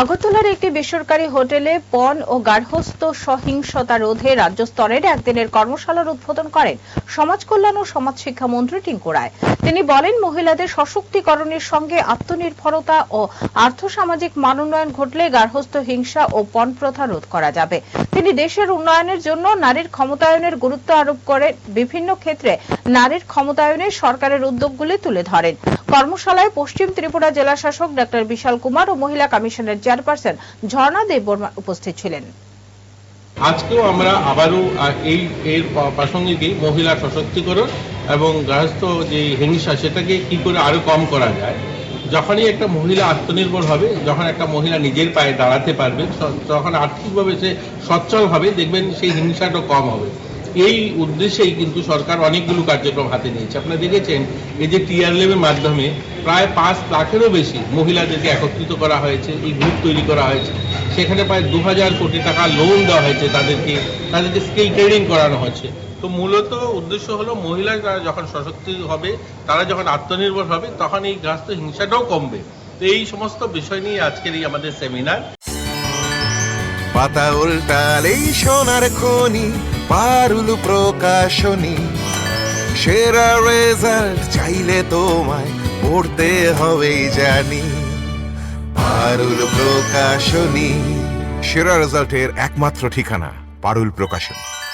আগরতলার একটি বেসরকারি হোটেলে পণ ও গার্হস্থ্য সহিংসতা রোধে রাজ্য স্তরের একদিনের কর্মশালার উদ্বোধন করেন সমাজ কল্যাণ ও সমাজ শিক্ষা মন্ত্রী টিঙ্কু রায়। তিনি বলেন, মহিলাদের সশক্তিকরণের সঙ্গে আত্মনির্ভরতা ও আর্থসামাজিক মানোন্নয়ন ঘটলে গার্হস্থ্য হিংসা ও পণ প্রথা রোধ করা যাবে। তিনি দেশের উন্নয়নের জন্য নারীর ক্ষমতায়নের গুরুত্ব আরোপ করে বিভিন্ন ক্ষেত্রে নারীর ক্ষমতায়নে সরকারের উদ্যোগগুলি তুলে ধরেন। কর্মশালায় পশ্চিম ত্রিপুরা জেলা শাসক ডক্টর বিশাল কুমার ও মহিলা কমিশনের চেয়ারপারসন ঝর্ণা দেববর্মা উপস্থিত ছিলেন। আজকেও আমরা আবারও এই, এর প্রাসঙ্গিকই মহিলা সশক্তিকরণ এবং গৃহস্থ যে হিংসা, সেটাকে কি করে আরও কম করা যায়, যখনই একটা মহিলা আত্মনির্ভর হবে, যখন একটা মহিলা নিজের পায়ে দাঁড়াতে পারবে তখন আর্থিকভাবে সে সচ্ছল হবে, দেখবেন সেই হিংসাটা কম হবে। এই উদ্দেশ্যেই কিন্তু সরকার অনেকগুলো কার্যক্রম হাতে নিয়েছে। আপনারা দেখেছেন, এই যে টিআরএলের মাধ্যমে প্রায় পাঁচ লাখেরও বেশি মহিলাদেরকে একত্রিত করা হয়েছে, এই গ্রুপ তৈরি করা হয়েছে। সেখানে প্রায় দু হাজার কোটি টাকা লোন দেওয়া হয়েছে তাদেরকে তাদেরকে স্কিল ট্রেনিং করানো হচ্ছে। তো মূলত উদ্দেশ্য হলো মহিলারা যখন সশক্তি হবে, তারা যখন আত্মনির্ভর হবে, তখন এই গ্রাস্ত হিংসাটাও কমবে। তো এই সমস্ত বিষয় নিয়ে আজকের এই আমাদের সেমিনার পাতা উল্টালেই সোনার খনি পারুল প্রকাশনী। সেরা রেজাল্ট চাইলে তোমায় পড়তে হবেই জানি। পারুল প্রকাশনী, সেরা রেজাল্টের একমাত্র ঠিকানা পারুল প্রকাশনী।